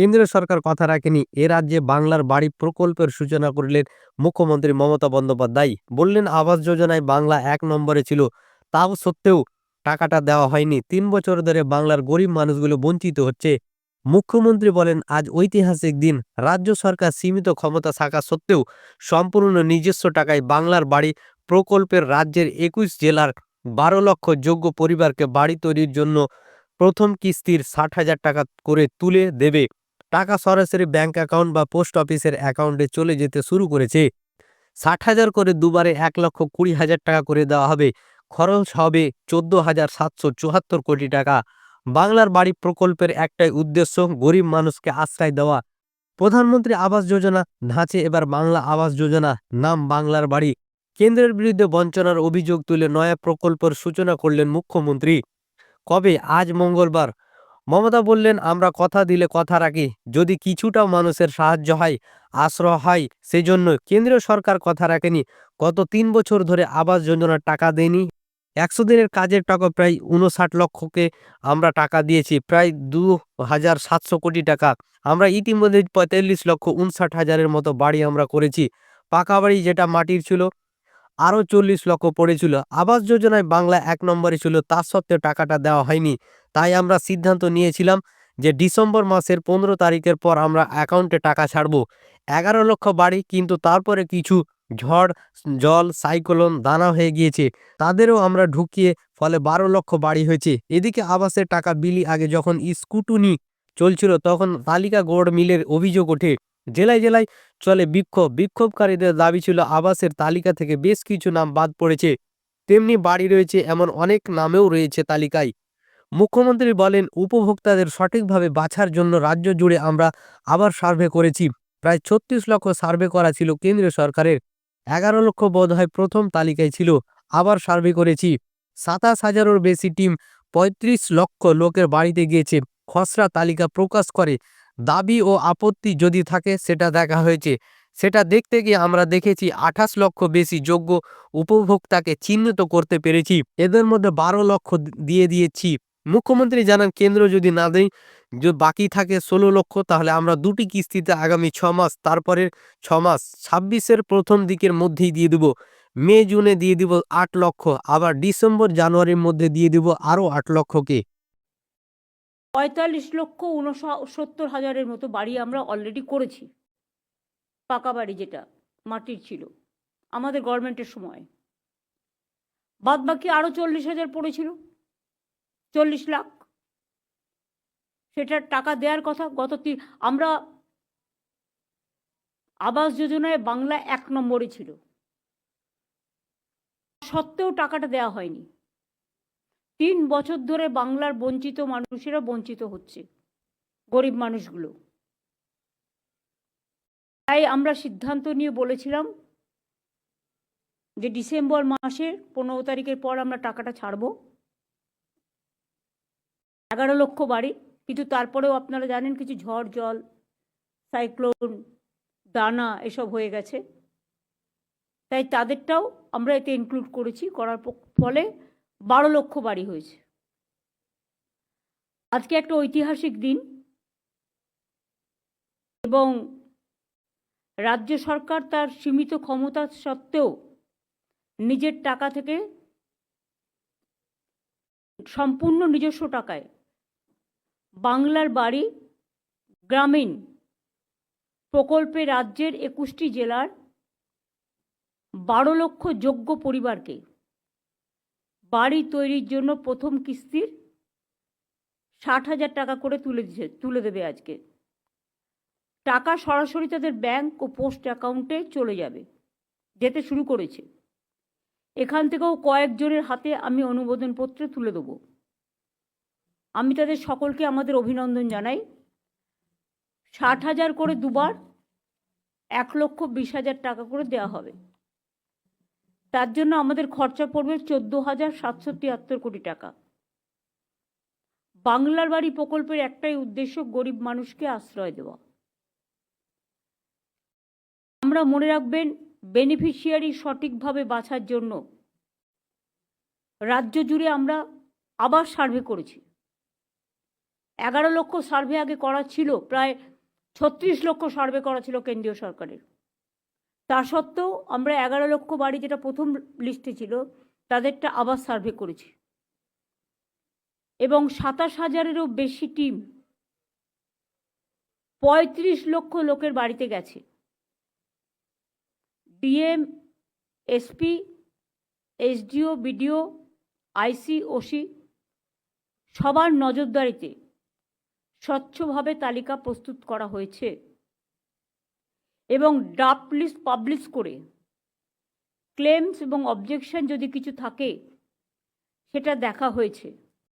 কেন্দ্রীয় সরকার কথা রাখেনি। এ রাজ্যে বাংলার বাড়ি প্রকল্পের সূচনা করলেন মুখ্যমন্ত্রী মমতা বন্দ্যোপাধ্যায়। বললেন, আবাস যোজনায় বাংলা এক নম্বরে ছিল। তাও সত্ত্বেও টাকাটা দেওয়া হয়নি। তিন বছর ধরে বাংলার গরিব মানুষগুলো বঞ্চিত হচ্ছে। মুখ্যমন্ত্রী বলেন, আজ ঐতিহাসিক দিন। রাজ্য সরকার সীমিত ক্ষমতা থাকা সত্ত্বেও সম্পূর্ণ নিজস্ব টাকায় বাংলার বাড়ি প্রকল্পের রাজ্যের একুশ জেলার বারো লক্ষ যোগ্য পরিবারকে বাড়ি তৈরির জন্য প্রথম কিস্তির ষাট হাজার টাকা করে তুলে দেবে। টাকা সরাসরি ব্যাংক অ্যাকাউন্ট বা পোস্ট অফিসের অ্যাকাউন্টে চলে যেতে শুরু করেছে। ষাট হাজার করে দুবারে এক লক্ষ কুড়ি হাজার টাকা করে দেওয়া হবে। খরচ হবে চোদ্দ হাজার সাতশো চুয়াত্তর কোটি টাকা। বাংলার বাড়ি প্রকল্পের একটাই উদ্দেশ্য গরিব মানুষকে আশ্রয় দেওয়া। প্রধানমন্ত্রী আবাস যোজনা, ধাঁচে এবার বাংলা আবাস যোজনা, নাম বাংলার বাড়ি। কেন্দ্রের বিরুদ্ধে বঞ্চনার অভিযোগ তুলে নয়া প্রকল্পের সূচনা করলেন মুখ্যমন্ত্রী। কবে? আজ মঙ্গলবার। মমতা বললেন, আমরা কথা দিলে কথা রাখি। যদি কিছুটাও মানুষের সাহায্য হয়, আশ্রয় হয়, সেজন্য কেন্দ্রীয় সরকার কথা রাখেনি। গত তিন বছর ধরে আবাস যোজনার টাকা দেয়নি। একশো দিনের কাজের টাকা প্রায় উনষাট লক্ষকে আমরা টাকা দিয়েছি, প্রায় দু হাজার সাতশো কোটি টাকা। আমরা ইতিমধ্যে পঁয়তাল্লিশ লক্ষ উনষাট হাজারের মতো বাড়ি আমরা করেছি। পাকা বাড়ি যেটা মাটির ছিল আরও চল্লিশ লক্ষ পড়েছিল। আবাস যোজনায় বাংলা এক নম্বরে ছিল তার সত্ত্বেও টাকাটা দেওয়া হয়নি। তাই আমরা সিদ্ধান্ত নিয়েছিলাম যে ডিসেম্বর মাসের পনেরো তারিখের পর আমরা অ্যাকাউন্টে টাকা ছাড়বো। এগারো লক্ষ বাড়ি, কিন্তু তারপরে কিছু ঝড়, জল, সাইক্লোন, দানা হয়ে গিয়েছে। তাদেরও আমরা ঢুকিয়ে ফলে বারো লক্ষ বাড়ি হয়েছে। এদিকে আবাসের টাকা বিলি আগে যখন স্কুটুনি চলছিল, তখন তালিকা গোড় মিলের অভিযোগ ওঠে। জেলায় জেলায় চলে বিক্ষোভ। বিক্ষোভকারীদের দাবি ছিল, আবাসের তালিকা থেকে বেশ কিছু নাম বাদ পড়েছে। তেমনি বাড়ি রয়েছে এমন অনেক নামেও রয়েছে তালিকায়। মুখ্যমন্ত্রী বলেন, উপভোক্তাদের সঠিকভাবে বাছার জন্য রাজ্য জুড়ে আমরা আবার সার্ভে করেছি। প্রায় ছত্রিশ লক্ষ সার্ভে করা ছিল কেন্দ্রীয় সরকারের। এগারো লক্ষ বোধ হয় প্রথম তালিকায় ছিল, আবার সার্ভে করেছি। সাতাশ হাজারের বেশি টিম পঁয়ত্রিশ লক্ষ লোকের বাড়িতে গিয়েছে। খসড়া তালিকা প্রকাশ করে দাবি ও আপত্তি যদি থাকে, সেটা দেখা হয়েছে। সেটা দেখতে গিয়ে আমরা দেখেছি, আঠাশ লক্ষ বেশি যোগ্য উপভোক্তাকে চিহ্নিত করতে পেরেছি। এদের মধ্যে বারো লক্ষ দিয়ে দিয়েছি। মুখ্যমন্ত্রী জানান, কেন্দ্র যদি না দেয়, যে বাকি থাকে ষোলো লক্ষ, তাহলে আমরা দুটি কিস্তিতে আগামী ছ মাস তারপরে ছ মাস, ছাব্বিশের প্রথম দিকের মধ্যেই দিয়ে দেবো। মে, জুনে দিয়ে দিব আট লক্ষ, আবার ডিসেম্বর, জানুয়ারির মধ্যে দিয়ে দিব আরও আট লক্ষকে। পঁয়তাল্লিশ লক্ষ উনসত্তর হাজারের মতো বাড়ি আমরা অলরেডি করেছি। পাকা বাড়ি যেটা, মাটির ছিল, আমাদের গভর্নমেন্টের সময়। বাদ বাকি আরও চল্লিশ হাজার পড়েছিল, চল্লিশ লাখ। সেটার টাকা দেওয়ার কথা, গত তিন, আমরা আবাস যোজনায় বাংলা এক নম্বরে ছিল। সত্ত্বেও টাকাটা দেওয়া হয়নি। তিন বছর ধরে বাংলার বঞ্চিত মানুষেরা বঞ্চিত হচ্ছে, গরিব মানুষগুলো। তাই আমরা সিদ্ধান্ত নিয়ে বলেছিলাম যে ডিসেম্বর মাসের পনেরো তারিখের পর আমরা টাকাটা ছাড়বো। এগারো লক্ষ বাড়ি, কিন্তু তারপরেও আপনারা জানেন কিছু ঝড়, জল, সাইক্লোন, দানা এসব হয়ে গেছে। তাই তাদেরটাও আমরা এতে ইনক্লুড করেছি, করার ফলে বারো লক্ষ বাড়ি হয়েছে। আজকে একটা ঐতিহাসিক দিন এবং রাজ্য সরকার তার সীমিত ক্ষমতা সত্ত্বেও নিজের টাকা থেকে সম্পূর্ণ নিজস্ব টাকায় বাংলার বাড়ি গ্রামীণ প্রকল্পে রাজ্যের একুশটি জেলার বারো লক্ষ যোগ্য পরিবারকে বাড়ি তৈরির জন্য প্রথম কিস্তির ষাট হাজার টাকা করে তুলে দিচ্ছে তুলে দেবে আজকে। টাকা সরাসরি তাদের ব্যাংক ও পোস্ট অ্যাকাউন্টে চলে যাবে, যেতে শুরু করেছে। এখান থেকেও কয়েকজনের হাতে আমি অনুমোদনপত্র তুলে দেবো। আমি তাদের সকলকে আমাদের অভিনন্দন জানাই। ষাট হাজার করে দুবার এক লক্ষ বিশ হাজার টাকা করে দেওয়া হবে। তার জন্য আমাদের খরচা পড়বে চোদ্দ হাজার সাতশো তিয়াত্তর কোটি টাকা। বাংলার বাড়ি প্রকল্পের একটাই উদ্দেশ্য গরিব মানুষকে আশ্রয় দেওয়া। আমরা মনে রাখবেন বেনিফিশিয়ারি সঠিকভাবে বাছার জন্য রাজ্য জুড়ে আমরা আবার সার্ভে করেছি। এগারো লক্ষ সার্ভে আগে করা ছিল, প্রায় ছত্রিশ লক্ষ সার্ভে করা ছিল কেন্দ্রীয় সরকারের। তা সত্ত্বেও আমরা এগারো লক্ষ বাড়ি যেটা প্রথম লিস্টে ছিল, তাদেরটা আবার সার্ভে করেছি। এবং সাতাশ হাজারেরও বেশি টিম পঁয়ত্রিশ লক্ষ লোকের বাড়িতে গেছে। DM, SP, SDO, BDO, IC, OC সবার নজরদারিতে স্বচ্ছভাবে তালিকা প্রস্তুত করা হয়েছে। এবং ড্রাফট লিস্ট পাবলিশ করে ক্লেমস এবং অবজেকশন যদি কিছু থাকে সেটা দেখা হয়েছে।